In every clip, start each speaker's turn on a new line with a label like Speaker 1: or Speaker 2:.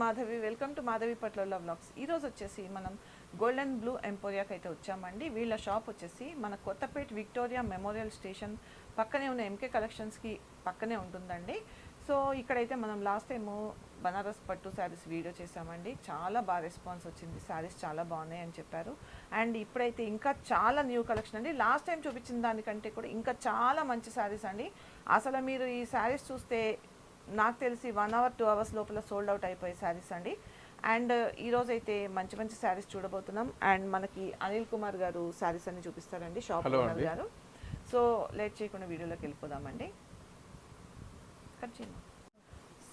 Speaker 1: Madhavi. Welcome to Madhavi పట్ల blogs ఈరోజు వచ్చేసి మనం గోల్డెన్ బ్లూ ఎంపోరియాకి అయితే వచ్చామండి. వీళ్ళ షాప్ వచ్చేసి మన కొత్తపేట విక్టోరియా మెమోరియల్ స్టేషన్ పక్కనే ఉన్న ఎంకే కలెక్షన్స్కి పక్కనే ఉంటుందండి. సో ఇక్కడైతే మనం లాస్ట్ టైము బనారస్ పట్టు శారీస్ వీడియో చేసామండి చాలా బాగా రెస్పాన్స్ వచ్చింది. శారీస్ చాలా బాగున్నాయి అని చెప్పారు. అండ్ ఇప్పుడైతే ఇంకా చాలా న్యూ కలెక్షన్ అండి. లాస్ట్ టైం చూపించిన దానికంటే కూడా ఇంకా చాలా మంచి శారీస్ అండి. అసలు మీరు ఈ శారీస్ చూస్తే నాకు తెలిసి వన్ అవర్ టూ అవర్స్ లోపల సోల్డ్ అవుట్ అయిపోయే శారీస్ అండి. అండ్ ఈరోజు అయితే మంచి మంచి శారీస్ చూడబోతున్నాం. అండ్ మనకి అనిల్ కుమార్ గారు శారీస్ అన్ని చూపిస్తారండి షాప్ ఓనర్. గారు. సో లేట్ చేయకుండా వీడియోలోకి వెళ్ళిపోదామండి. కట్ చేయండి.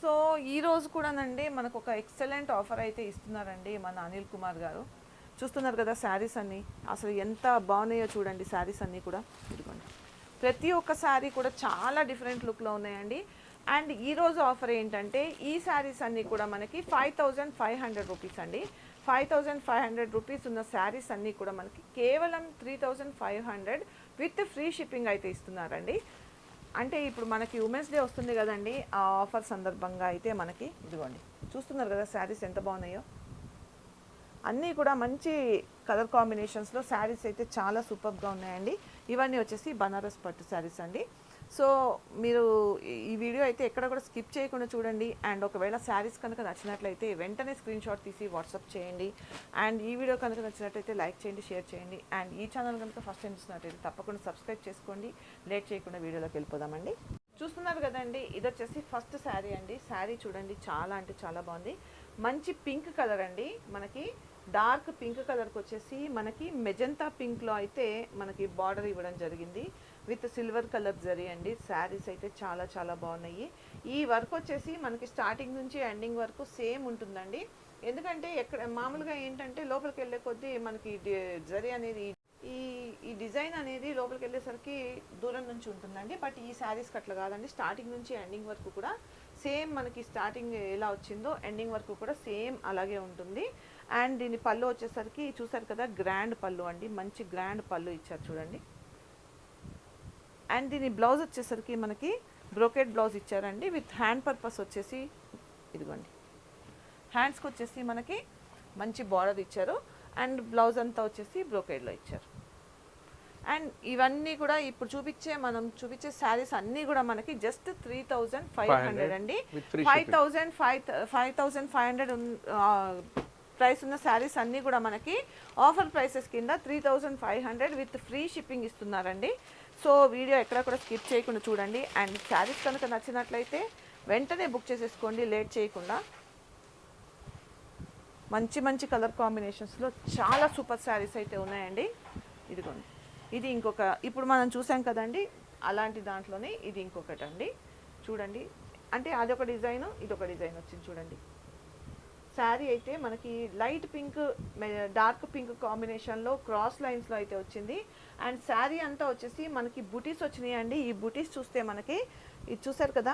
Speaker 1: సో ఈ రోజు కూడానండి మనకు ఒక ఎక్సలెంట్ ఆఫర్ అయితే ఇస్తున్నారండి మన అనిల్ కుమార్ గారు. చూస్తున్నారు కదా శారీస్ అన్నీ. అసలు ఎంత బాగున్నాయో చూడండి శారీస్ అన్నీ కూడా. ఇదిగోండి. ప్రతి ఒక్క శారీ కూడా చాలా డిఫరెంట్ లుక్లో ఉన్నాయండి. అండ్ ఈ రోజు ఆఫర్ ఏంటంటే ఈ శారీస్ అన్నీ కూడా మనకి five thousand five hundred rupees అండి. Five thousand five hundred rupees ఉన్న శారీస్ అన్నీ కూడా మనకి కేవలం three thousand five hundred with free shipping అయితే ఇస్తున్నారండి. అంటే ఇప్పుడు మనకి ఉమెన్స్ డే వస్తుంది కదండి ఆ ఆఫర్ సందర్భంగా అయితే మనకి ఇదిగోండి. చూస్తున్నారు కదా శారీస్ ఎంత బాగున్నాయో? అన్నీ కూడా మంచి కలర్ కాంబినేషన్స్లో శారీస్ అయితే చాలా సూపర్గా ఉన్నాయండి. ఇవన్నీ వచ్చేసి బనారస్ పట్టు శారీస్ అండి. సో మీరు ఈ- ఈ వీడియో అయితే ఎక్కడ కూడా స్కిప్ చేయకుండా చూడండి. అండ్ ఒకవేళ శారీస్ కనుక నచ్చినట్లయితే వెంటనే స్క్రీన్ షాట్ తీసి వాట్సాప్ చేయండి. అండ్ ఈ వీడియో కనుక నచ్చినట్లయితే లైక్ చేయండి షేర్ చేయండి. అండ్ ఈ ఛానల్ కనుక ఫస్ట్ టైం చూసినట్లయితే తప్పకుండా సబ్స్క్రైబ్ చేసుకోండి. లేట్ చేయకుండా వీడియోలోకి వెళ్ళిపోదామండి. చూస్తున్నారు కదండి ఇది వచ్చేసి ఫస్ట్ శారీ అండి. శారీ చూడండి చాలా అంటే చాలా బాగుంది. మంచి పింక్ కలర్ అండి. మనకి డార్క్ పింక్ కలర్కి వచ్చేసి మనకి మెజంతా పింక్లో అయితే మనకి బార్డర్ ఇవ్వడం జరిగింది. విత్ సిల్వర్ కలర్ జరీ అండి. శారీస్ అయితే చాలా చాలా బాగున్నాయి. ఈ వర్క్ వచ్చేసి మనకి స్టార్టింగ్ నుంచి ఎండింగ్ వరకు సేమ్ ఉంటుందండి. ఎందుకంటే ఎక్కడ మామూలుగా ఏంటంటే లోపలికి వెళ్ళే కొద్దీ మనకి జరీ అనేది ఈ ఈ డిజైన్ అనేది లోపలికి వెళ్ళేసరికి దూరం నుంచి ఉంటుందండి. బట్ ఈ శారీస్కి అట్లా కాదండి. స్టార్టింగ్ నుంచి ఎండింగ్ వరకు కూడా సేమ్ మనకి స్టార్టింగ్ ఎలా వచ్చిందో ఎండింగ్ వరకు కూడా సేమ్ అలాగే ఉంటుంది. అండ్ దీని పళ్ళు వచ్చేసరికి చూసారు కదా గ్రాండ్ పళ్ళు అండి. మంచి గ్రాండ్ పళ్ళు ఇచ్చారు చూడండి. అండ్ దీని బ్లౌజ్ వచ్చేసరికి మనకి బ్రోకెట్ బ్లౌజ్ ఇచ్చారండి. విత్ హ్యాండ్ పర్పస్ వచ్చేసి ఇదిగోండి. హ్యాండ్స్కి వచ్చేసి మనకి మంచి బార్డర్ ఇచ్చారు. అండ్ బ్లౌజ్ అంతా వచ్చేసి బ్రోకెడ్లో ఇచ్చారు. అండ్ ఇవన్నీ కూడా ఇప్పుడు చూపించే మనం చూపించే శారీస్ అన్నీ కూడా మనకి just three thousand five hundred అండి. Five. Thousand five five thousand five hundred price ఉన్న శారీస్ అన్నీ కూడా మనకి ఆఫర్ ప్రైసెస్ కింద three thousand five hundred with free shipping ఇస్తున్నారండి. సో వీడియో ఎక్కడ కూడా స్కిప్ చేయకుండా చూడండి. అండ్ శారీస్ కనుక నచ్చినట్లయితే వెంటనే బుక్ చేసేసుకోండి లేట్ చేయకుండా. మంచి మంచి కలర్ కాంబినేషన్స్లో చాలా సూపర్ శారీస్ అయితే ఉన్నాయండి. ఇదిగోండి. ఇది ఇంకొక ఇప్పుడు మనం చూసాం కదండి అలాంటి దాంట్లోనే ఇది ఇంకొకటి అండి చూడండి. అంటే అదొక డిజైన్ ఇదొక డిజైన్ వచ్చింది చూడండి. శారీ అయితే మనకి లైట్ పింక్ డార్క్ పింక్ కాంబినేషన్లో క్రాస్ లైన్స్లో అయితే వచ్చింది. అండ్ శారీ అంతా వచ్చేసి మనకి బుటీస్ వచ్చినాయి అండి ఈ బుటీస్ చూస్తే మనకి ఇది చూసారు కదా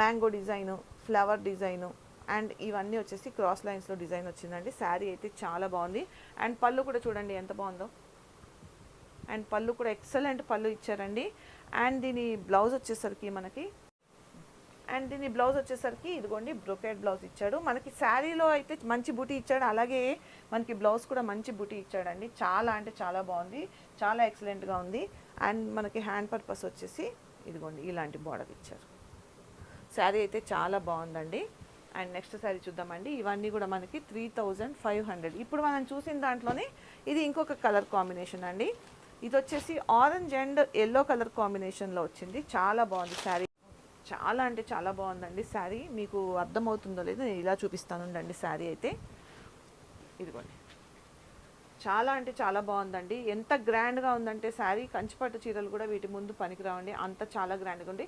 Speaker 1: mango design flower design and ఇవన్నీ వచ్చేసి క్రాస్ లైన్స్లో డిజైన్ వచ్చిందండి. శారీ అయితే చాలా బాగుంది. అండ్ పళ్ళు కూడా చూడండి ఎంత బాగుందో. అండ్ పళ్ళు కూడా ఎక్సలెంట్ పళ్ళు ఇచ్చారండి. అండ్ దీని బ్లౌజ్ వచ్చేసరికి మనకి అండ్ దీని బ్లౌజ్ వచ్చేసరికి ఇదిగోండి బ్రొకెట్ బ్లౌజ్ ఇచ్చాడు. మనకి శారీలో అయితే మంచి బూటీ ఇచ్చాడు. అలాగే మనకి బ్లౌజ్ కూడా మంచి బూటీ ఇచ్చాడండి. చాలా అంటే చాలా బాగుంది. చాలా ఎక్సలెంట్గా ఉంది. అండ్ మనకి హ్యాండ్ పర్పస్ వచ్చేసి ఇదిగోండి ఇలాంటి బార్డర్ ఇచ్చారు. శారీ అయితే చాలా బాగుందండి. అండ్ నెక్స్ట్ శారీ చూద్దామండి. ఇవన్నీ కూడా మనకి త్రీ థౌజండ్ ఫైవ్ హండ్రెడ్ ఇప్పుడు మనం చూసిన దాంట్లోనే ఇది ఇంకొక కలర్ కాంబినేషన్ అండి. ఇది వచ్చేసి ఆరెంజ్ అండ్ ఎల్లో కలర్ కాంబినేషన్లో వచ్చింది. చాలా బాగుంది శారీ. చాలా అంటే చాలా బాగుందండి శారీ. మీకు అర్థమవుతుందో లేదో నేను ఇలా చూపిస్తాను. ఉండండి శారీ అయితే. ఇదిగోండి. చాలా అంటే చాలా బాగుందండి. ఎంత గ్రాండ్గా ఉందంటే శారీ. కంచిపట్టు చీరలు కూడా వీటి ముందు పనికిరావండి. అంత చాలా గ్రాండ్గా ఉంది.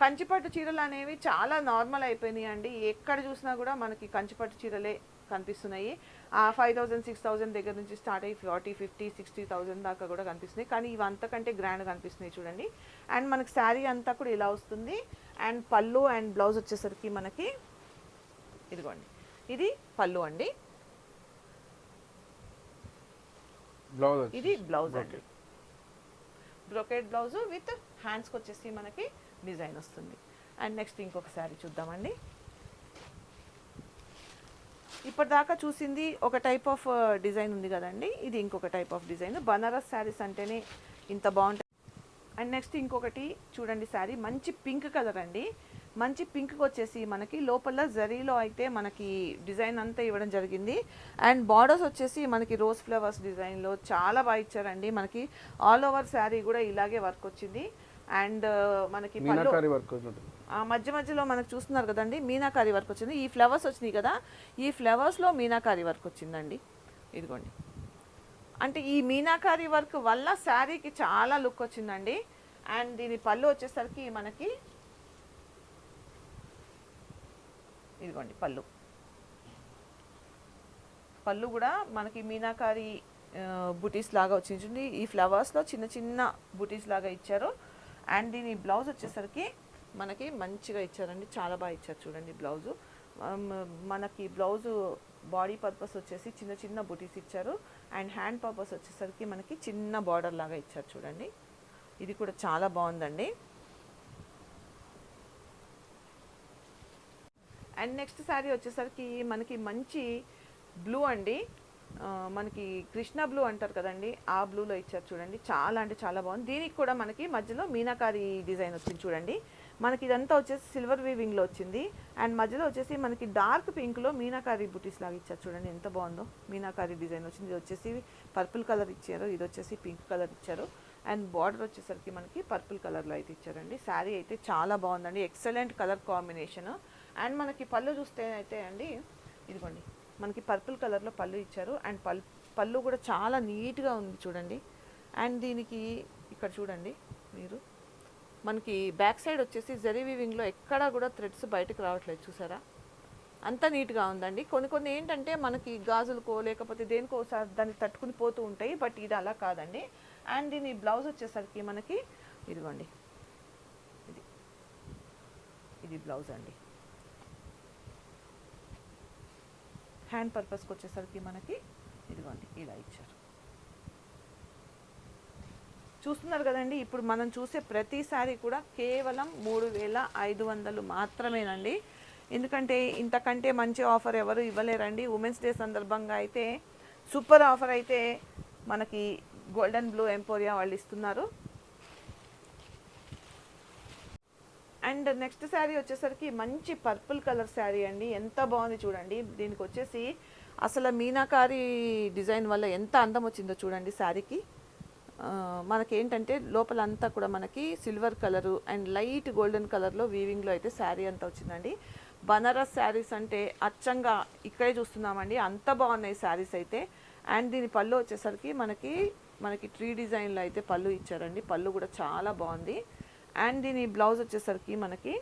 Speaker 1: కంచిపట్టు చీరలు అనేవి చాలా నార్మల్ అయిపోయినాయి అండి ఎక్కడ చూసినా కూడా మనకి కంచిపట్టు చీరలే కనిపిస్తున్నాయి. ఆ ఫైవ్ థౌజండ్ సిక్స్ థౌజండ్ దగ్గర నుంచి స్టార్ట్ అయ్యి ఫార్టీ ఫిఫ్టీ సిక్స్టీ థౌజండ్ దాకా కూడా కనిపిస్తున్నాయి. కానీ ఇవి అంతకంటే గ్రాండ్ కనిపిస్తున్నాయి చూడండి. అండ్ మనకి శారీ అంతా కూడా ఇలా వస్తుంది. అండ్ పళ్ళు అండ్ బ్లౌజ్ వచ్చేసరికి మనకి ఇదిగోండి. ఇది పళ్ళు అండి.
Speaker 2: బ్లౌజ్
Speaker 1: ఇది బ్లౌజ్ అండి. బ్రొకెట్ బ్లౌజ్ విత్ హ్యాండ్స్కి వచ్చేసి మనకి డిజైన్ వస్తుంది. అండ్ నెక్స్ట్ ఇంకొక శారీ చూద్దామండి. ఇప్పటిదాకా చూసింది ఒక టైప్ ఆఫ్ డిజైన్ ఉంది కదండి. ఇది ఇంకొక type of design Banaras saris అంటేనే ఇంత బాగుంటాయి. అండ్ నెక్స్ట్ ఇంకొకటి చూడండి శారీ. మంచి పింక్ కలర్ అండి. మంచి పింక్కి వచ్చేసి మనకి లోపల జరీలో అయితే మనకి డిజైన్ అంతా ఇవ్వడం జరిగింది. అండ్ బార్డర్స్ వచ్చేసి మనకి రోజ్ ఫ్లవర్స్ డిజైన్లో చాలా బాగా ఇచ్చారండి. మనకి ఆల్ ఓవర్ శారీ కూడా ఇలాగే వర్క్ వచ్చింది. అండ్ మనకి పళ్ళు
Speaker 2: మీనాకారి వర్క్
Speaker 1: మధ్య మధ్యలో మనకు చూస్తున్నారు కదండి మీనాకారి వర్క్ వచ్చింది. ఈ ఫ్లవర్స్ వచ్చినాయి కదా ఈ ఫ్లవర్స్లో మీనాకారి వర్క్ వచ్చిందండి. ఇదిగోండి. అంటే ఈ మీనాకారి వర్క్ వల్ల శారీకి చాలా లుక్ వచ్చిందండి. అండ్ దీని పళ్ళు వచ్చేసరికి మనకి ఇదిగోండి పళ్ళు. పళ్ళు కూడా మనకి మీనాకారి బుటీస్ లాగా వచ్చింది. ఈ ఫ్లవర్స్లో చిన్న చిన్న బుటీస్ లాగా ఇచ్చారు. అండ్ దీని బ్లౌజ్ వచ్చేసరికి మనకి మంచిగా ఇచ్చారండి. చాలా బాగా ఇచ్చారు చూడండి బ్లౌజు. మనకి బ్లౌజు బాడీ పర్పస్ వచ్చేసి చిన్న చిన్న బుటీస్ ఇచ్చారు. అండ్ హ్యాండ్ పర్పస్ వచ్చేసరికి మనకి చిన్న బార్డర్ లాగా ఇచ్చారు చూడండి. ఇది కూడా చాలా బాగుందండి. అండ్ నెక్స్ట్ శారీ వచ్చేసరికి మనకి మంచి బ్లూ అండి. మనకి కృష్ణ బ్లూ అంటారు కదండి. ఆ బ్లూలో ఇచ్చారు చూడండి. చాలా అంటే చాలా బాగుంది. దీనికి కూడా మనకి మధ్యలో మీనాకారి డిజైన్ వచ్చింది చూడండి. మనకి ఇదంతా వచ్చేసి సిల్వర్ వీవింగ్లో వచ్చింది. అండ్ మధ్యలో వచ్చేసి మనకి డార్క్ పింక్లో మీనాకారి బుటీస్ లాగా ఇచ్చారు చూడండి ఎంత బాగుందో. మీనాకారి డిజైన్ వచ్చింది. ఇది వచ్చేసి పర్పుల్ కలర్ ఇచ్చారు. ఇది వచ్చేసి పింక్ కలర్ ఇచ్చారు. అండ్ బార్డర్ వచ్చేసరికి మనకి పర్పుల్ కలర్లో అయితే ఇచ్చారండి. శారీ అయితే చాలా బాగుందండి. ఎక్సలెంట్ కలర్ కాంబినేషన్ అండ్ మనకి పళ్ళు చూస్తే అయితే అండి ఇదిగోండి. మనకి పర్పుల్ కలర్లో పళ్ళు ఇచ్చారు. అండ్ పల్ పళ్ళు కూడా చాలా నీట్గా ఉంది చూడండి. అండ్ దీనికి ఇక్కడ చూడండి మీరు. మనకి బ్యాక్ సైడ్ వచ్చేసి జరీ వీవింగ్లో ఎక్కడా కూడా థ్రెడ్స్ బయటకు రావట్లేదు చూసారా? అంత నీట్గా ఉందండి. కొన్ని కొన్ని ఏంటంటే మనకి గాజులకో లేకపోతే దేనికోసారి దాన్ని తట్టుకుని పోతూ ఉంటాయి బట్ ఇది అలా కాదండి. అండ్ దీని బ్లౌజ్ వచ్చేసరికి మనకి ఇదిగోండి. ఇది. ఇది బ్లౌజ్ అండి. హ్యాండ్ పర్పస్కి వచ్చేసరికి మనకి ఇదిగోండి ఇలా ఇచ్చారు. చూస్తున్నారు కదండి ఇప్పుడు మనం చూసే ప్రతి సారీ కూడా కేవలం మూడు వేల ఐదు వందలు మాత్రమేనండి. ఎందుకంటే ఇంతకంటే మంచి ఆఫర్ ఎవరు ఇవ్వలేరండి. ఉమెన్స్ డే సందర్భంగా అయితే సూపర్ ఆఫర్ అయితే మనకి గోల్డెన్ బ్లూ ఎంపోరియా వాళ్ళు ఇస్తున్నారు. అండ్ నెక్స్ట్ శారీ వచ్చేసరికి మంచి పర్పుల్ కలర్ శారీ అండి. ఎంత బాగుంది చూడండి. దీనికి వచ్చేసి అసలు మీనాకారి డిజైన్ వల్ల ఎంత అందం వచ్చిందో చూడండి శారీకి. మనకేంటంటే లోపల అంతా కూడా మనకి silver colour and light golden కలర్లో వీవింగ్లో అయితే శారీ అంతా వచ్చిందండి. బనారస్ శారీస్ అంటే అచ్చంగా ఇక్కడే చూస్తున్నామండి. అంత బాగున్నాయి శారీస్ అయితే. అండ్ దీని పళ్ళు వచ్చేసరికి మనకి మనకి ట్రీ డిజైన్లో అయితే పళ్ళు ఇచ్చారండి. పళ్ళు కూడా చాలా బాగుంది. అండ్ దీని బ్లౌజ్ వచ్చేసరికి మనకి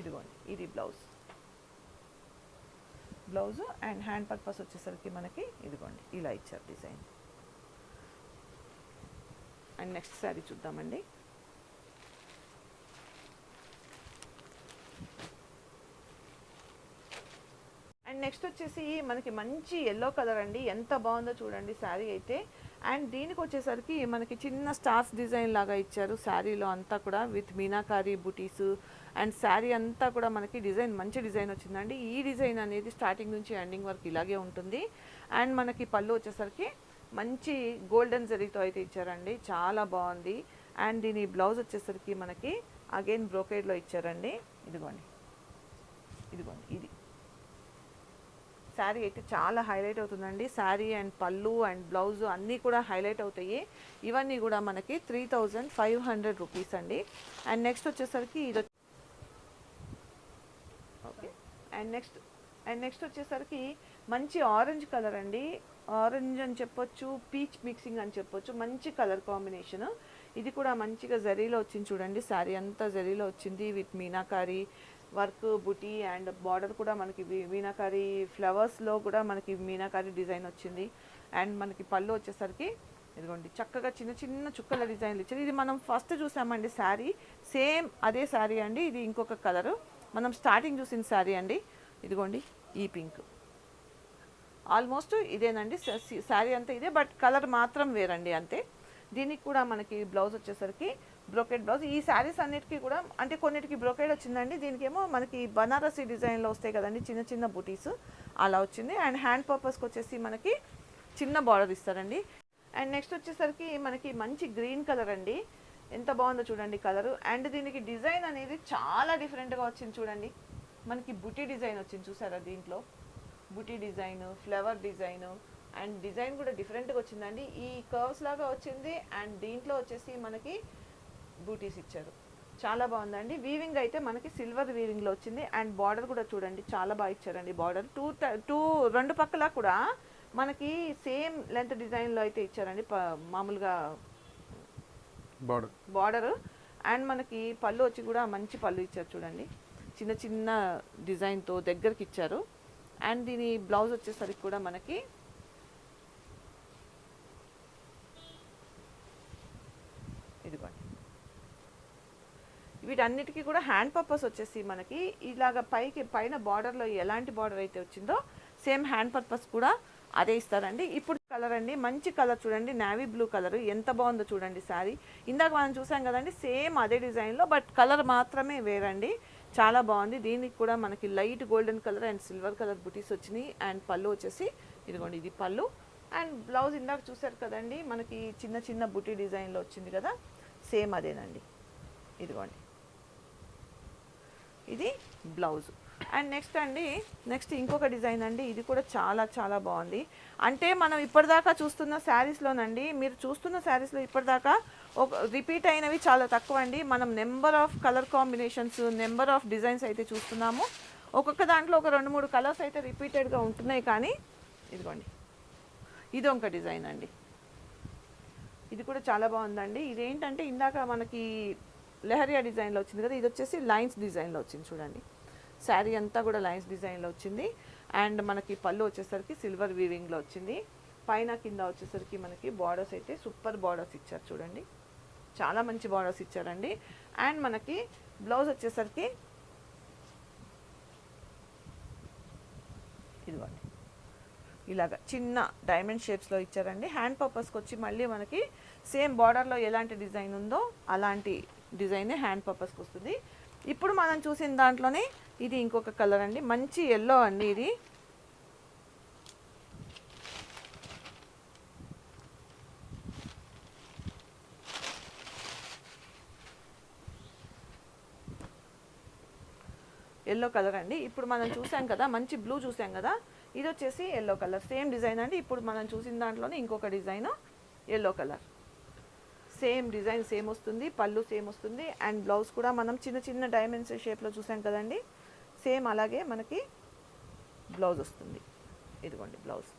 Speaker 1: ఇదిగోండి ఇది blouse. Blouse and hand purpose వచ్చేసరికి మనకి ఇదిగోండి ఇలా ఇచ్చారు డిజైన్. అండ్ నెక్స్ట్ శారీ చూద్దామండి. అండ్ నెక్స్ట్ వచ్చేసి మనకి మంచి ఎల్లో కలర్ అండి. ఎంత బాగుందో చూడండి శారీ అయితే. అండ్ దీనికి వచ్చేసరికి మనకి చిన్న స్టార్స్ డిజైన్ లాగా ఇచ్చారు శారీలో అంతా కూడా with meenakari buttis and sari అంతా కూడా మనకి డిజైన్ మంచి డిజైన్ వచ్చిందండి. ఈ డిజైన్ అనేది స్టార్టింగ్ నుంచి ఎండింగ్ వరకు ఇలాగే ఉంటుంది. అండ్ మనకి పళ్ళు వచ్చేసరికి మంచి గోల్డెన్ జరీతో అయితే ఇచ్చారండి. చాలా బాగుంది. అండ్ దీని బ్లౌజ్ వచ్చేసరికి మనకి అగైన్ బ్రోకేడ్లో ఇచ్చారండి. ఇదిగోండి. ఇదిగోండి. ఇది. శారీ అయితే చాలా హైలైట్ అవుతుందండి. Sari and pallu and blouse అన్నీ కూడా హైలైట్ అవుతాయి. ఇవన్నీ కూడా మనకి three thousand five hundred rupees అండి. అండ్ నెక్స్ట్ వచ్చేసరికి ఇది okay and next and next వచ్చేసరికి మంచి ఆరెంజ్ కలర్ అండి. ఆరెంజ్ అని చెప్పొచ్చు పీచ్ మిక్సింగ్ అని చెప్పొచ్చు మంచి కలర్ కాంబినేషన్. ఇది కూడా మంచిగా జరీలో వచ్చింది చూడండి. శారీ అంతా జరీలో వచ్చింది with meenakari work buti and border కూడా మనకి మీనాకారి ఫ్లవర్స్లో కూడా మనకి మీనాకారి డిజైన్ వచ్చింది. అండ్ మనకి పళ్ళు వచ్చేసరికి ఇదిగోండి చక్కగా చిన్న చిన్న చుక్కల డిజైన్లు ఇచ్చారు. ఇది మనం ఫస్ట్ చూసామండి శారీ. సేమ్ అదే శారీ అండి. ఇది ఇంకొక కలరు. మనం స్టార్టింగ్ చూసిన శారీ అండి. ఇదిగోండి ఈ పింక్ ఆల్మోస్ట్ ఇదేనండి. శారీ అంతా ఇదే బట్ కలర్ మాత్రం వేరండి అంతే. దీనికి కూడా మనకి బ్లౌజ్ వచ్చేసరికి బ్రోకెడ్ బ్లౌజ్ ఈ శారీస్ అన్నిటికీ కూడా అంటే కొన్నిటికి బ్రోకెడ్ వచ్చిందండి. దీనికేమో మనకి బనారసి డిజైన్లో వస్తాయి కదండి చిన్న చిన్న బుటీస్ అలా వచ్చింది. అండ్ హ్యాండ్ పర్పస్కి వచ్చేసి మనకి చిన్న బార్డర్ ఇస్తారండి. అండ్ నెక్స్ట్ వచ్చేసరికి మనకి మంచి గ్రీన్ కలర్ అండి. ఎంత బాగుందో చూడండి కలరు. అండ్ దీనికి డిజైన్ అనేది చాలా డిఫరెంట్గా వచ్చింది చూడండి. మనకి బుటీ డిజైన్ వచ్చింది చూసారా దీంట్లో? Buti design flower design and design కూడా డిఫరెంట్గా వచ్చిందండి. ఈ కర్వ్స్ లాగా వచ్చింది అండ్ దీంట్లో వచ్చేసి మనకి బూటీస్ ఇచ్చారు. చాలా బాగుందండి. వీవింగ్ అయితే మనకి సిల్వర్ వీవింగ్లో వచ్చింది. అండ్ బార్డర్ కూడా చూడండి చాలా బాగా ఇచ్చారండి బార్డర్ టూ టూ రెండు పక్కల కూడా మనకి సేమ్ లెంత్ డిజైన్లో అయితే ఇచ్చారండి. ప- మామూలుగా
Speaker 2: బార్డర్
Speaker 1: బార్డర్ అండ్ మనకి పళ్ళు వచ్చి కూడా మంచి పళ్ళు ఇచ్చారు చూడండి. చిన్న చిన్న డిజైన్తో దగ్గరికి ఇచ్చారు. అండ్ దీని బ్లౌజ్ వచ్చేసరికి కూడా మనకి ఇదిగోండి. వీటన్నిటికీ కూడా హ్యాండ్ పర్పస్ వచ్చేసి మనకి ఇలాగ పైకి పైన బార్డర్లో ఎలాంటి బార్డర్ అయితే వచ్చిందో సేమ్ హ్యాండ్ పర్పస్ కూడా అదే ఇస్తారండి. ఇప్పుడు కలర్ అండి. మంచి కలర్ చూడండి. Navy blue colour. ఎంత బాగుందో చూడండి శారీ. ఇందాక మనం చూసాం కదండి సేమ్ అదే డిజైన్లో బట్ కలర్ మాత్రమే వేరండి. చాలా బాగుంది. దీనికి కూడా మనకి light golden colour and silver colour butis వచ్చినాయి అండ్ పళ్ళు వచ్చేసి ఇదిగోండి ఇది పళ్ళు. అండ్ బ్లౌజ్ ఇందాక చూసారు కదండి మనకి చిన్న చిన్న బుటీ డిజైన్లో వచ్చింది కదా సేమ్ అదేనండి. ఇదిగోండి. ఇది బ్లౌజ్. అండ్ నెక్స్ట్ అండి నెక్స్ట్ ఇంకొక డిజైన్ అండి ఇది కూడా చాలా చాలా బాగుంది. అంటే మనం ఇప్పటిదాకా చూస్తున్న శారీస్లోనండి మీరు చూస్తున్న శారీస్లో ఇప్పటిదాకా ఒక రిపీట్ అయినవి చాలా తక్కువ అండి. మనం number of colour combinations number of designs అయితే చూస్తున్నాము. ఒక్కొక్క దాంట్లో ఒక రెండు మూడు కలర్స్ అయితే రిపీటెడ్గా ఉంటున్నాయి కానీ ఇదిగోండి. ఇది ఒక డిజైన్ అండి. ఇది కూడా చాలా బాగుందండి. ఇదేంటంటే ఇందాక మనకి లెహరియా డిజైన్లో వచ్చింది కదా ఇది వచ్చేసి లైన్స్ డిజైన్లో వచ్చింది చూడండి. శారీ అంతా కూడా లైన్స్ డిజైన్లో వచ్చింది. అండ్ మనకి పళ్ళు వచ్చేసరికి సిల్వర్ వీవింగ్లో వచ్చింది. పైన కింద వచ్చేసరికి మనకి బార్డర్స్ అయితే సూపర్ బార్డర్స్ ఇచ్చారు చూడండి. చాలా మంచి బార్డర్స్ ఇచ్చారండి. అండ్ మనకి బ్లౌజ్ వచ్చేసరికి ఇదిగోండి. ఇలాగ చిన్న డైమండ్ షేప్స్లో ఇచ్చారండి. హ్యాండ్ పర్పస్కి వచ్చి మళ్ళీ మనకి సేమ్ బార్డర్లో ఎలాంటి డిజైన్ ఉందో అలాంటి డిజైనే హ్యాండ్ పర్పస్కి వస్తుంది. ఇప్పుడు మనం చూసిన దాంట్లోనే ఇది ఇంకొక కలర్ అండి. మంచి ఎల్లో అండి ఇది. ఎల్లో కలర్ అండి. ఇప్పుడు మనం చూసాం కదా మంచి బ్లూ చూసాం కదా ఇది వచ్చేసి ఎల్లో కలర్. సేమ్ డిజైన్ అండి. ఇప్పుడు మనం చూసిన దాంట్లోనే ఇంకొక design yellow colour. Same design same వస్తుంది పళ్ళు సేమ్ వస్తుంది అండ్ బ్లౌజ్ కూడా మనం చిన్న చిన్న డైమండ్స్ షేప్లో చూసాం కదండి. సేమ్ అలాగే మనకి బ్లౌజ్ వస్తుంది. ఇదిగోండి బ్లౌజ్.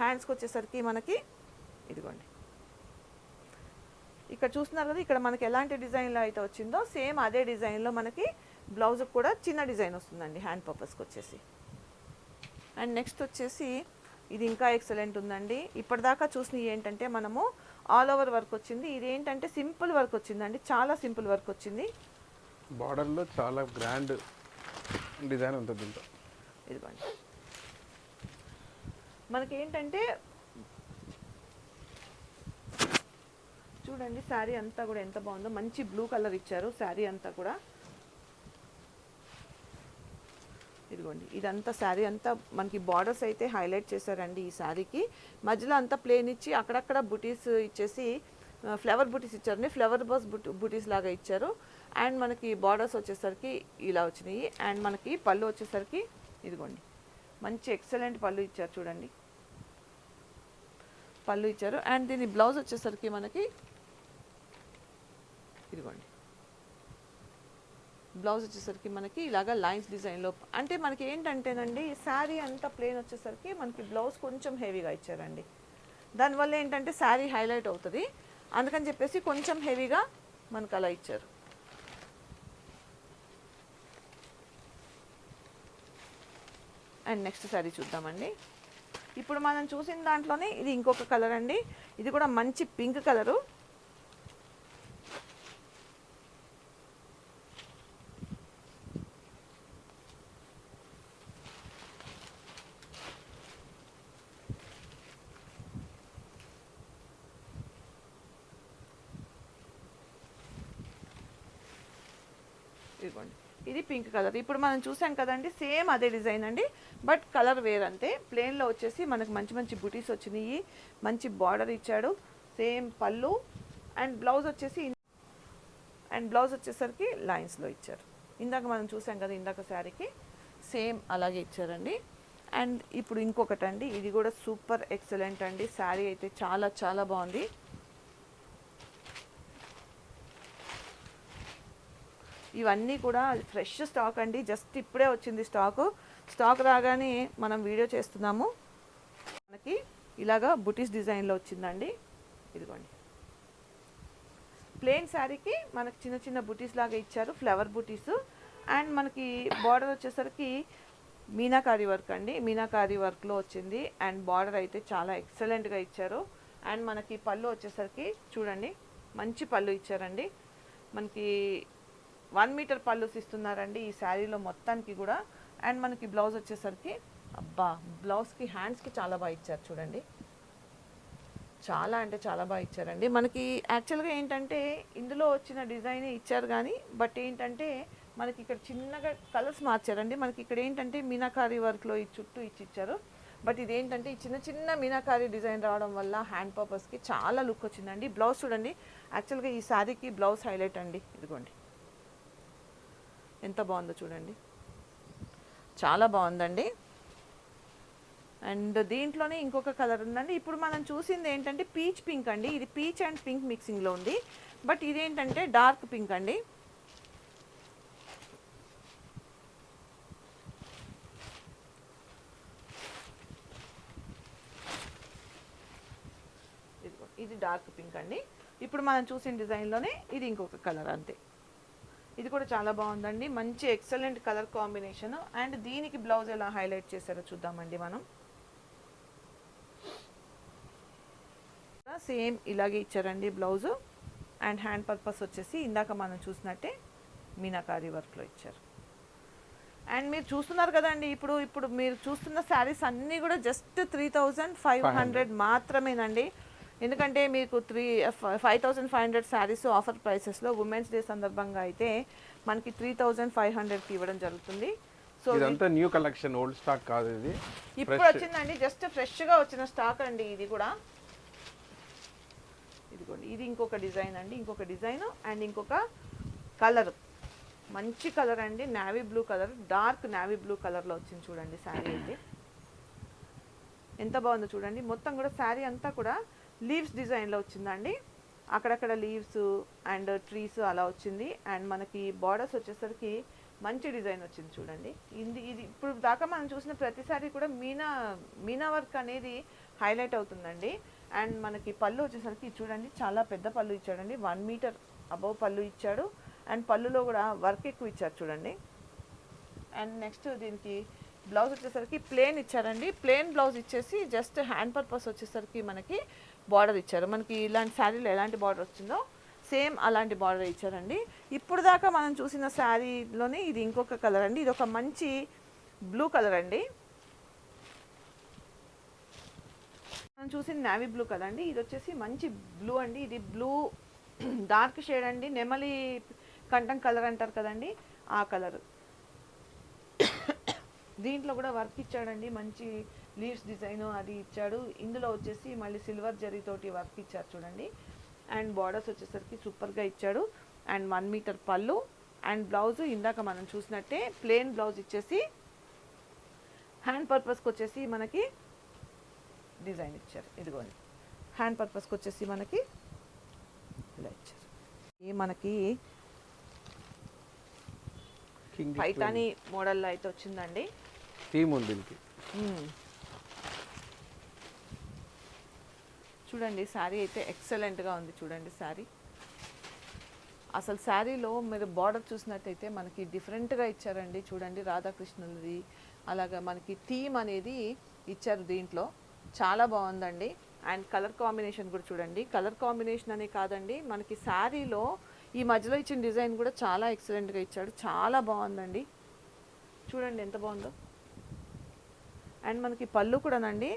Speaker 1: హ్యాండ్స్కి వచ్చేసరికి మనకి ఇదిగోండి. ఇక్కడ చూస్తున్నారు కదా ఇక్కడ మనకి ఎలాంటి డిజైన్లో అయితే వచ్చిందో సేమ్ అదే డిజైన్లో మనకి బ్లౌజ్ కూడా చిన్న డిజైన్ వస్తుందండి హ్యాండ్ పర్పస్కి వచ్చేసి. అండ్ నెక్స్ట్ వచ్చేసి ఇది ఇంకా ఎక్సలెంట్ ఉందండి. ఇప్పటిదాకా చూసినవి ఏంటంటే మనము ఆల్ ఓవర్ వర్క్ వచ్చింది. ఇది ఏంటంటే సింపుల్ వర్క్ వచ్చిందండి. చాలా సింపుల్ వర్క్ వచ్చింది.
Speaker 2: బార్డర్లో చాలా గ్రాండ్ డిజైన్ ఉంటుంది దీంట్లో.
Speaker 1: ఇదిగోండి. మనకి ఏంటంటే చూడండి శారీ అంతా కూడా ఎంత బాగుందో. మంచి బ్లూ కలర్ ఇచ్చారు శారీ అంతా కూడా. ఇదిగోండి. ఇదంతా శారీ అంతా మనకి బార్డర్స్ అయితే హైలైట్ చేశారండి ఈ శారీకి. మధ్యలో అంతా ప్లేన్ ఇచ్చి అక్కడక్కడ బుటీస్ ఇచ్చేసి ఫ్లవర్ బుటీస్ ఇచ్చారండి ఫ్లవర్ బస్ బుటీస్ లాగా ఇచ్చారు. అండ్ మనకి బార్డర్స్ వచ్చేసరికి ఇలా వచ్చినాయి. అండ్ మనకి పళ్ళు వచ్చేసరికి ఇదిగోండి. మంచి ఎక్సలెంట్ పళ్ళు ఇచ్చారు చూడండి. పళ్ళు ఇచ్చారు. అండ్ దీని బ్లౌజ్ వచ్చేసరికి మనకి ఇదిగోండి. బ్లౌజ్ వచ్చేసరికి మనకి ఇలాగా లైన్స్ డిజైన్లో అంటే మనకి ఏంటంటేనండి శారీ అంతా ప్లేన్ వచ్చేసరికి మనకి బ్లౌజ్ కొంచెం హెవీగా ఇచ్చారండి. దానివల్ల ఏంటంటే శారీ హైలైట్ అవుతుంది. అందుకని చెప్పేసి కొంచెం హెవీగా మనకు అలా ఇచ్చారు. అండ్ నెక్స్ట్ శారీ చూద్దామండి. ఇప్పుడు మనం చూసిన దాంట్లోనే ఇది ఇంకొక కలర్ అండి. ఇది కూడా మంచి పింక్ కలరు ఇదిగోండి ఇది పింక్ కలర్. ఇప్పుడు మనం చూసాం కదండి సేమ్ అదే డిజైన్ అండి బట్ కలర్ వేర్ అంతే ప్లెయిన్లో వచ్చేసి మనకు మంచి మంచి బుటీస్ వచ్చినాయి. మంచి బార్డర్ ఇచ్చాడు. సేమ్ పళ్ళు. అండ్ బ్లౌజ్ వచ్చేసి అండ్ బ్లౌజ్ వచ్చేసరికి లైన్స్లో ఇచ్చారు. ఇందాక మనం చూసాం కదా ఇందాక శారీకి సేమ్ అలాగే ఇచ్చారండి. అండ్ ఇప్పుడు ఇంకొకటి అండి ఇది కూడా సూపర్ ఎక్సలెంట్ అండి. శారీ అయితే చాలా చాలా బాగుంది. ఇవన్నీ కూడా ఫ్రెష్ స్టాక్ అండి. జస్ట్ ఇప్పుడే వచ్చింది స్టాకు స్టాక్ రాగానే మనం వీడియో చేస్తున్నాము. మనకి ఇలాగా బుటీస్ డిజైన్లో వచ్చిందండి. ఇదిగోండి. ప్లెయిన్ శారీకి మనకి చిన్న చిన్న బుటీస్ లాగా ఇచ్చారు. Flower buttis. అండ్ మనకి బార్డర్ వచ్చేసరికి మీనాకారి వర్క్ అండి. మీనాకారి వర్క్లో వచ్చింది. అండ్ బార్డర్ అయితే చాలా ఎక్సలెంట్గా ఇచ్చారు. అండ్ మనకి పళ్ళు వచ్చేసరికి చూడండి. మంచి పళ్ళు ఇచ్చారండి. మనకి వన్ మీటర్ పళ్ళు ఇస్తున్నారండి ఈ శారీలో మొత్తానికి కూడా. అండ్ మనకి బ్లౌజ్ వచ్చేసరికి అబ్బా బ్లౌజ్కి హ్యాండ్స్కి చాలా బాగా ఇచ్చారు చూడండి. చాలా అంటే చాలా బాగా ఇచ్చారండి. మనకి యాక్చువల్గా ఏంటంటే ఇందులో వచ్చిన డిజైనే ఇచ్చారు కానీ బట్ ఏంటంటే మనకి ఇక్కడ చిన్నగా కలర్స్ మార్చారండి. మనకి ఇక్కడ ఏంటంటే మీనాకారీ వర్క్లో ఈ చుట్టూ ఇచ్చి ఇచ్చారు. బట్ ఇదేంటంటే ఈ చిన్న చిన్న మీనాకారీ డిజైన్ రావడం వల్ల హ్యాండ్ పర్పస్కి చాలా లుక్ వచ్చిందండి. బ్లౌజ్ చూడండి. యాక్చువల్గా ఈ శారీకి బ్లౌజ్ హైలైట్ అండి. ఇదిగోండి. ఎంత బాగుందో చూడండి. చాలా బాగుందండి. అండ్ దీంట్లోనే ఇంకొక కలర్ ఉందండి. ఇప్పుడు మనం చూసింది ఏంటంటే పీచ్ పింక్ అండి. ఇది పీచ్ అండ్ పింక్ మిక్సింగ్లో ఉంది. బట్ ఇదేంటంటే డార్క్ పింక్ అండి. ఇది డార్క్ పింక్ అండి. ఇప్పుడు మనం చూసిన డిజైన్లోనే ఇది ఇంకొక కలర్ అంతే. ఇది కూడా చాలా బాగుందండి. మంచి ఎక్సలెంట్ కలర్ కాంబినేషన్. అండ్ దీనికి బ్లౌజ్ ఎలా హైలైట్ చేశారో చూద్దామండి మనం. సేమ్ ఇలాగే ఇచ్చారండి బ్లౌజ్. అండ్ హ్యాండ్ పర్పస్ వచ్చేసి ఇందాక మనం చూసినట్టే మీనాకారి వర్క్లో ఇచ్చారు. అండ్ మీరు చూస్తున్నారు కదండి ఇప్పుడు ఇప్పుడు మీరు చూస్తున్న శారీస్ అన్నీ కూడా just three thousand five hundred మాత్రమేనండి. ఎందుకంటే మీకు three five thousand five hundred saris offer ప్రైసెస్లో women's day సందర్భంగా అయితే మనకి త్రీ థౌజండ్ ఫైవ్ హండ్రెడ్కి ఇవ్వడం జరుగుతుంది. సో
Speaker 2: ఇదంతా న్యూ కలెక్షన్ ఓల్డ్ స్టాక్ కాదు ఇది.
Speaker 1: ఇప్పుడు వచ్చిందండి జస్ట్ ఫ్రెష్గా వచ్చిన స్టాక్ అండి ఇది కూడా. ఇదిగోండి ఇది ఇంకొక డిజైన్ అండి ఇంకొక డిజైన్ అండ్ ఇంకొక కలర్ మంచి కలర్ అండి navy blue colour dark navy blue కలర్లో వచ్చింది చూడండి శారీ అయితే. ఎంత బాగుందో చూడండి మొత్తం కూడా శారీ అంతా కూడా లీవ్స్ డిజైన్లో వచ్చిందండి. అక్కడక్కడ లీవ్స్ అండ్ ట్రీస్ అలా వచ్చింది. అండ్ మనకి బార్డర్స్ వచ్చేసరికి మంచి డిజైన్ వచ్చింది చూడండి. ఇది ఇది ఇప్పుడు దాకా మనం చూసిన ప్రతిసారి కూడా మీనా మీనా వర్క్ అనేది హైలైట్ అవుతుందండి. అండ్ మనకి పళ్ళు వచ్చేసరికి చూడండి చాలా పెద్ద పళ్ళు ఇచ్చాడండి. వన్ మీటర్ అబవ్ పళ్ళు ఇచ్చాడు. అండ్ పళ్ళులో కూడా వర్క్ ఎక్కువ ఇచ్చారు చూడండి. అండ్ నెక్స్ట్ దీనికి బ్లౌజ్ వచ్చేసరికి ప్లేన్ ఇచ్చారండి. ప్లేన్ బ్లౌజ్ ఇచ్చేసి జస్ట్ హ్యాండ్ పర్పస్ వచ్చేసరికి మనకి బార్డర్ ఇచ్చారు. మనకి ఇలాంటి శారీలో ఎలాంటి బార్డర్ వచ్చిందో సేమ్ అలాంటి బార్డర్ ఇచ్చారండి. ఇప్పుడు దాకా మనం చూసిన శారీలోనే ఇది ఇంకొక కలర్ అండి. ఇది ఒక మంచి బ్లూ కలర్ అండి. మనం చూసింది నావీ బ్లూ కదండి ఇది వచ్చేసి మంచి బ్లూ అండి. ఇది బ్లూ డార్క్ షేడ్ అండి. నెమలి కంఠం కలర్ అంటారు కదండి ఆ కలర్ దీంట్లో కూడా వర్క్ ఇచ్చాడండి. మంచి లీవ్స్ డిజైన్ అది ఇచ్చాడు. ఇందులో వచ్చేసి మళ్ళీ సిల్వర్ జరీతోటి వర్క్ ఇచ్చారు చూడండి. అండ్ బార్డర్స్ వచ్చేసరికి సూపర్గా ఇచ్చాడు. And one metre pallu. And blouse ఇందాక మనం చూసినట్టే ప్లెయిన్ బ్లౌజ్ ఇచ్చేసి హ్యాండ్ పర్పస్కి వచ్చేసి మనకి డిజైన్ ఇచ్చారు. ఇదిగోండి. హ్యాండ్ పర్పస్కి వచ్చేసి మనకి ఇలా ఇచ్చారు. ఈ మనకి పైతాని మోడల్లో అయితే వచ్చిందండి.
Speaker 2: థీమ్ ఉంది దీనికి
Speaker 1: మ్మ్. చూడండి శారీ అయితే ఎక్సలెంట్గా ఉంది చూడండి శారీ. అసలు శారీలో మీరు బార్డర్ చూసినట్టయితే మనకి డిఫరెంట్గా ఇచ్చారండి చూడండి రాధాకృష్ణులది. అలాగా మనకి థీమ్ అనేది ఇచ్చారు దీంట్లో. చాలా బాగుందండి. అండ్ కలర్ కాంబినేషన్ కూడా చూడండి. కలర్ కాంబినేషన్ అనే కాదండి మనకి శారీలో ఈ మధ్యలో ఇచ్చిన డిజైన్ కూడా చాలా ఎక్సలెంట్గా ఇచ్చాడు. చాలా బాగుందండి. చూడండి ఎంత బాగుందో. అండ్ మనకి పళ్ళు కూడానండి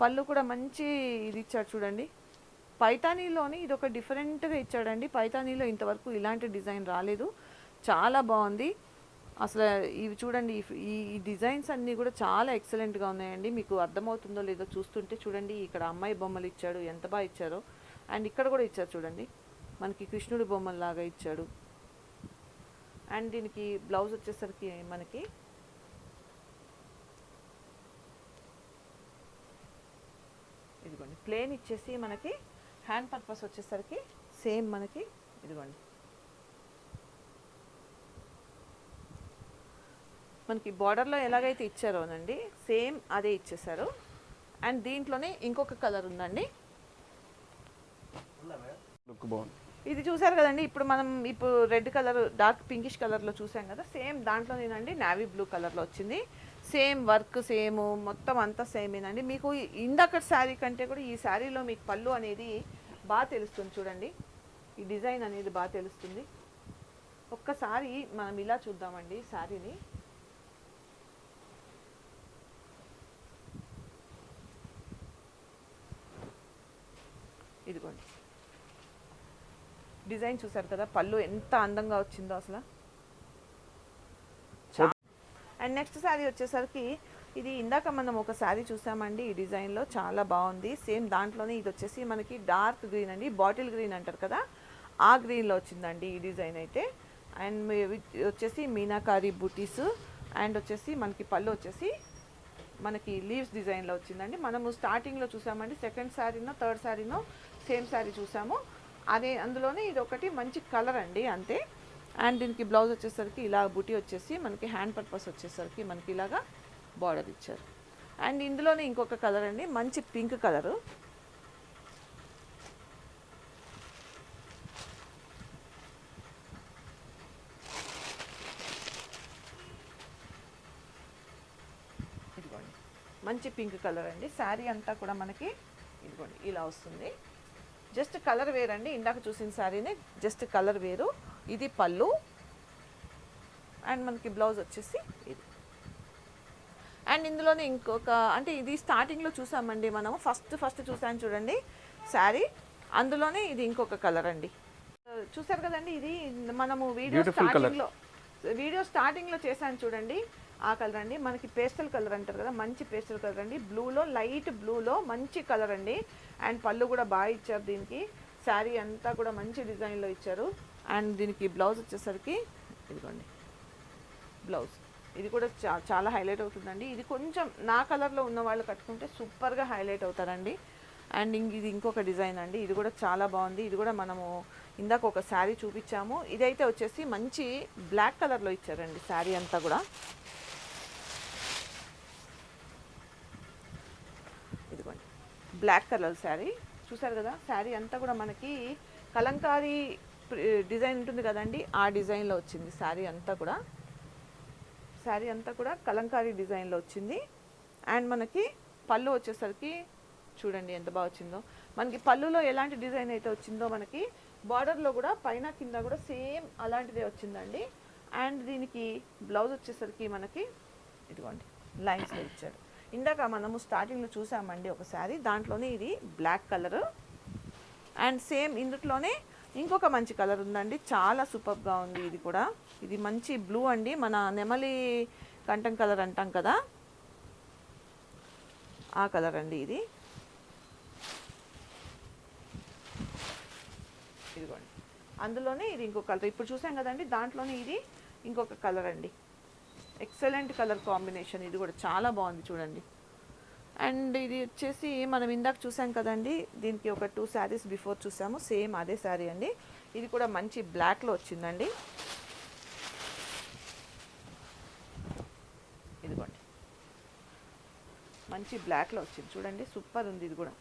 Speaker 1: పళ్ళు కూడా మంచి ఇది ఇచ్చాడు చూడండి. పైతానీలోని ఇది ఒక డిఫరెంట్గా ఇచ్చాడండి. పైతానీలో ఇంతవరకు ఇలాంటి డిజైన్ రాలేదు. చాలా బాగుంది. అసలు ఇవి చూడండి ఈ- ఈ డిజైన్స్ అన్నీ కూడా చాలా ఎక్సలెంట్గా ఉన్నాయండి. మీకు అర్థమవుతుందో లేదో చూస్తుంటే చూడండి ఇక్కడ అమ్మాయి బొమ్మలు ఇచ్చాడు ఎంత బాగా ఇచ్చారో. అండ్ ఇక్కడ కూడా ఇచ్చారు చూడండి. మనకి కృష్ణుడి బొమ్మలు లాగా ఇచ్చాడు. అండ్ దీనికి బ్లౌజ్ వచ్చేసరికి మనకి ఇదిగోండి. ప్లేన్ ఇచ్చేసి మనకి హ్యాండ్ పర్పస్ వచ్చేసరికి సేమ్ మనకి ఇదిగోండి. మనకి బార్డర్లో ఎలాగైతే ఇచ్చారోనండి సేమ్ అదే ఇచ్చేసారు. అండ్ దీంట్లోనే ఇంకొక కలర్ ఉందండి.
Speaker 2: లుక్ బాగుంది.
Speaker 1: ఇది చూసారు కదండి ఇప్పుడు మనం ఇప్పుడు రెడ్ కలర్ డార్క్ పింకిష్ కలర్లో చూసాం కదా సేమ్ దాంట్లోనేనండి నావీ బ్లూ కలర్లో వచ్చింది. సేమ్ వర్క్ సేమ్ మొత్తం అంతా సేమేనండి. మీకు ఈ- ఇందాక శారీ కంటే కూడా ఈ శారీలో మీకు పళ్ళు అనేది బాగా తెలుస్తుంది చూడండి. ఈ డిజైన్ అనేది బాగా తెలుస్తుంది. ఒక్కసారి మనం ఇలా చూద్దామండి శారీని. ఇదిగోండి. డిజైన్ చూసారు కదా పళ్ళు ఎంత అందంగా వచ్చిందో అసలు. అండ్ నెక్స్ట్ శారీ వచ్చేసరికి ఇది ఇందాక మనం ఒక శారీ చూసామండి ఈ డిజైన్లో చాలా బాగుంది. సేమ్ దాంట్లోనే ఇది వచ్చేసి మనకి డార్క్ గ్రీన్ అండి బాటిల్ గ్రీన్ అంటారు కదా ఆ గ్రీన్లో వచ్చిందండి ఈ డిజైన్ అయితే. అండ్ వచ్చేసి మీనాకారి బుటీస్ అండ్ వచ్చేసి మనకి పళ్ళు వచ్చేసి మనకి లీవ్స్ డిజైన్లో వచ్చిందండి. మనము స్టార్టింగ్లో చూసామండి సెకండ్ శారీనో థర్డ్ శారీనో సేమ్ శారీ చూసాము. అదే అందులోనే ఇది ఒకటి మంచి కలర్ అండి అంతే. అండ్ దీనికి బ్లౌజ్ వచ్చేసరికి ఇలా బుటీ వచ్చేసి మనకి హ్యాండ్ పర్పస్ వచ్చేసరికి మనకి ఇలాగా బార్డర్ ఇచ్చారు. అండ్ ఇందులోనే ఇంకొక కలర్ అండి మంచి పింక్ కలరు ఇదిగోండి. మంచి పింక్ కలర్ అండి. శారీ అంతా కూడా మనకి ఇదిగోండి ఇలా వస్తుంది. జస్ట్ కలర్ వేరండి. ఇందాక చూసిన శారీని జస్ట్ కలర్ వేరు. ఇది పళ్ళు. అండ్ మనకి బ్లౌజ్ వచ్చేసి ఇది. అండ్ ఇందులోనే ఇంకొక అంటే ఇది స్టార్టింగ్లో చూసామండి మనము ఫస్ట్ ఫస్ట్ చూసాను చూడండి. శారీ అందులోనే ఇది ఇంకొక కలర్ అండి. చూసారు కదండి ఇది మనము వీడియో. స్టార్టింగ్లో వీడియో స్టార్టింగ్లో చేశాను చూడండి. ఆ కలర్ అండి. మనకి పేస్టల్ కలర్ అంటారు కదా మంచి పేస్టల్ కలర్ అండి. బ్లూలో లైట్ బ్లూలో మంచి కలర్ అండి. అండ్ పళ్ళు కూడా బాగా ఇచ్చారు దీనికి. శారీ అంతా కూడా మంచి డిజైన్లో ఇచ్చారు. అండ్ దీనికి బ్లౌజ్ వచ్చేసరికి ఇదిగోండి. బ్లౌజ్. ఇది కూడా చా చాలా హైలైట్ అవుతుందండి. ఇది కొంచెం నా కలర్లో ఉన్న వాళ్ళు కట్టుకుంటే సూపర్గా హైలైట్ అవుతారండి. అండ్ ఇంక ఇది ఇంకొక డిజైన్ అండి. ఇది కూడా చాలా బాగుంది. ఇది కూడా మనము ఇందాక ఒక శారీ చూపించాము. ఇదైతే వచ్చేసి మంచి బ్లాక్ కలర్లో ఇచ్చారండి శారీ అంతా కూడా. ఇదిగోండి. Black colour sari. చూసారు కదా? శారీ అంతా కూడా మనకి కలంకారీ డిజైన్ ఉంటుంది కదండి ఆ డిజైన్లో వచ్చింది శారీ అంతా కూడా. శారీ అంతా కూడా కలంకారీ డిజైన్లో వచ్చింది. అండ్ మనకి పళ్ళు వచ్చేసరికి చూడండి ఎంత బాగా వచ్చిందో. మనకి పళ్ళులో ఎలాంటి డిజైన్ అయితే వచ్చిందో మనకి బార్డర్లో కూడా పైన కింద కూడా సేమ్ అలాంటిదే వచ్చిందండి. అండ్ దీనికి బ్లౌజ్ వచ్చేసరికి మనకి ఇదిగోండి లైన్స్లో ఇచ్చాడు ఇందాక మనము స్టార్టింగ్లో చూసామండి ఒక శారీ దాంట్లోనే ఇది బ్లాక్ కలర్. అండ్ సేమ్ ఇందుట్లోనే ఇంకొక మంచి కలర్ ఉందండి. చాలా సూపర్గా ఉంది ఇది కూడా. ఇది మంచి బ్లూ అండి. మన నెమలి కంఠం కలర్ అంటాం కదా. ఆ కలర్ అండి ఇది. ఇదిగోండి. అందులోనే ఇది ఇంకొక కలర్. ఇప్పుడు చూసాం కదండి దాంట్లోనే ఇది ఇంకొక కలర్ అండి. ఎక్సలెంట్ కలర్ కాంబినేషన్ ఇది కూడా చాలా బాగుంది చూడండి. అండ్ ఇది వచ్చేసి మనం ఇందాక చూసాం కదండి దీనికి ఒక టూ శారీస్ బిఫోర్ చూసాము సేమ్ అదే శారీ అండి. ఇది కూడా మంచి బ్లాక్లో వచ్చిందండి. ఇదిగోండి. మంచి బ్లాక్లో వచ్చింది. చూడండి సూపర్ ఉంది ఇది కూడా.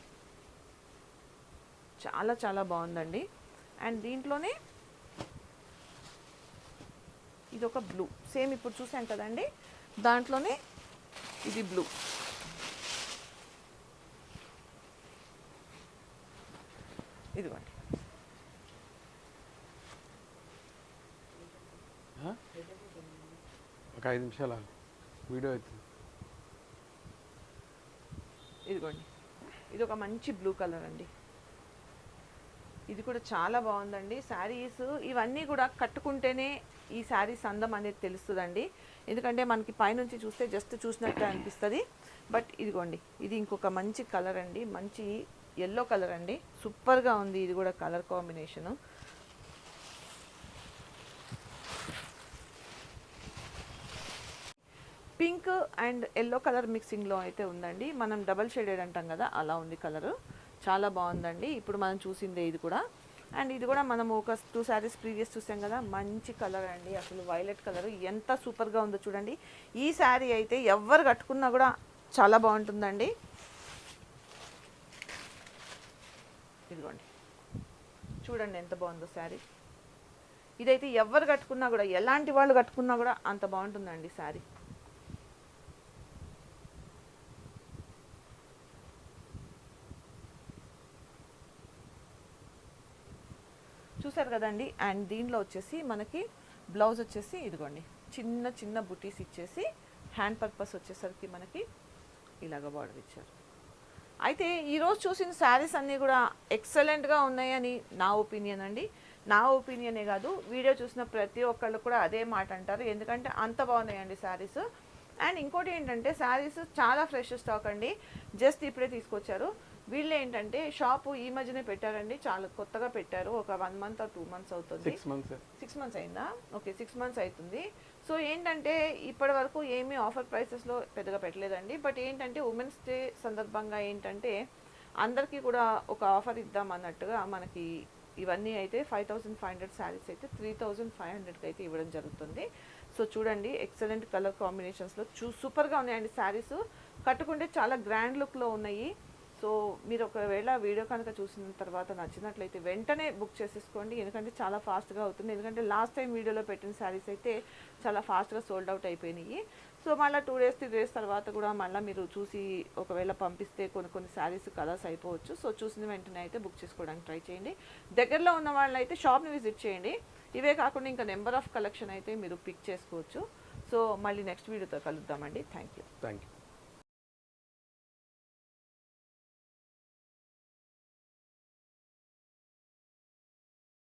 Speaker 1: చాలా చాలా బాగుందండి. అండ్ దీంట్లోనే ఇది ఒక బ్లూ సేమ్ ఇప్పుడు చూసాం కదండి దాంట్లోనే ఇది బ్లూ ఇదిగోండి.
Speaker 2: ఒక ఐదు నిమిషాలు. వీడియో అవుతుంది.
Speaker 1: ఇదిగోండి. ఇది ఒక మంచి బ్లూ కలర్ అండి. ఇది కూడా చాలా బాగుందండి. శారీస్ ఇవన్నీ కూడా కట్టుకుంటేనే ఈ శారీస్ అందం అనేది తెలుస్తుందండి. ఎందుకంటే మనకి పైనుంచి చూస్తే జస్ట్ చూసినట్టు అనిపిస్తుంది. బట్ ఇదిగోండి. ఇది ఇంకొక మంచి కలర్ అండి. మంచి ఎల్లో కలర్ అండి. సూపర్గా ఉంది ఇది కూడా colour combination pink and yellow colour మిక్సింగ్లో అయితే ఉందండి. మనం డబల్ షేడెడ్ అంటాం కదా అలా ఉంది కలరు చాలా బాగుందండి. ఇప్పుడు మనం చూసిందే ఇది కూడా. అండ్ ఇది కూడా మనం ఒక టూ శారీస్ ప్రీవియస్ చూసాం కదా మంచి కలర్ అండి. అసలు వైలెట్ కలర్ ఎంత సూపర్గా ఉందో చూడండి. ఈ శారీ అయితే ఎవరు కట్టుకున్నా కూడా చాలా బాగుంటుందండి. ఇదిగోండి. చూడండి ఎంత బాగుందో శారీ. ఇదైతే ఎవరు కట్టుకున్నా కూడా ఎలాంటి వాళ్ళు కట్టుకున్నా కూడా అంత బాగుంటుందండి శారీ. చూసారు కదండి? అండ్ దీనిలో వచ్చేసి మనకి బ్లౌజ్ వచ్చేసి ఇదిగోండి. చిన్న చిన్న బుటీస్ ఇచ్చేసి హ్యాండ్ పర్పస్ వచ్చేసరికి మనకి ఇలాగ బార్డర్ ఇచ్చారు. అయితే ఈరోజు చూసిన శారీస్ అన్నీ కూడా ఎక్సలెంట్గా ఉన్నాయని నా ఒపీనియన్ అండి. నా ఒపీనియనే కాదు వీడియో చూసిన ప్రతి ఒక్కళ్ళు కూడా అదే మాట అంటారు. ఎందుకంటే అంత బాగున్నాయండి శారీస్. అండ్ ఇంకోటి ఏంటంటే శారీస్ చాలా ఫ్రెష్ స్టాక్ అండి. జస్ట్ ఇప్పుడే తీసుకొచ్చారు. వీళ్ళు ఏంటంటే షాపు ఈ మధ్యనే పెట్టారండి. చాలా కొత్తగా పెట్టారు. ఒక వన్ మంత్ టూ మంత్స్ అవుతుంది.
Speaker 2: సిక్స్ మంత్స్
Speaker 1: సిక్స్ మంత్స్ అయిందా? ఓకే సిక్స్ మంత్స్ అవుతుంది. సో ఏంటంటే ఇప్పటి వరకు ఏమీ ఆఫర్ ప్రైసెస్లో పెద్దగా పెట్టలేదండి. బట్ ఏంటంటే ఉమెన్స్ డే సందర్భంగా ఏంటంటే అందరికీ కూడా ఒక ఆఫర్ ఇద్దాం అన్నట్టుగా మనకి ఇవన్నీ అయితే five thousand five hundred saris అయితే త్రీ థౌజండ్ ఫైవ్ హండ్రెడ్కి అయితే ఇవ్వడం జరుగుతుంది. సో చూడండి ఎక్సలెంట్ కలర్ కాంబినేషన్స్లో చూ సూపర్గా ఉన్నాయండి శారీస్. కట్టుకుంటే చాలా గ్రాండ్ లుక్లో ఉన్నాయి. సో మీరు ఒకవేళ వీడియో కనుక చూసిన తర్వాత నచ్చినట్లయితే వెంటనే బుక్ చేసేసుకోండి. ఎందుకంటే చాలా ఫాస్ట్గా అవుతుంది. ఎందుకంటే లాస్ట్ టైం వీడియోలో పెట్టిన శారీస్ అయితే చాలా ఫాస్ట్గా సోల్డ్ అవుట్ అయిపోయినాయి. సో మళ్ళీ టూ డేస్ త్రీ డేస్ తర్వాత కూడా మళ్ళీ మీరు చూసి ఒకవేళ పంపిస్తే కొన్ని కొన్ని శారీస్ కలర్స్ అయిపోవచ్చు సో చూసిన వెంటనే అయితే బుక్ చేసుకోవడానికి ట్రై చేయండి. దగ్గరలో ఉన్న వాళ్ళని అయితే షాప్ని విజిట్ చేయండి. ఇవే కాకుండా ఇంకా నెంబర్ ఆఫ్ కలెక్షన్ అయితే మీరు పిక్ చేసుకోవచ్చు. సో మళ్ళీ నెక్స్ట్ వీడియోతో కలుద్దామండి. Thank you
Speaker 2: thank you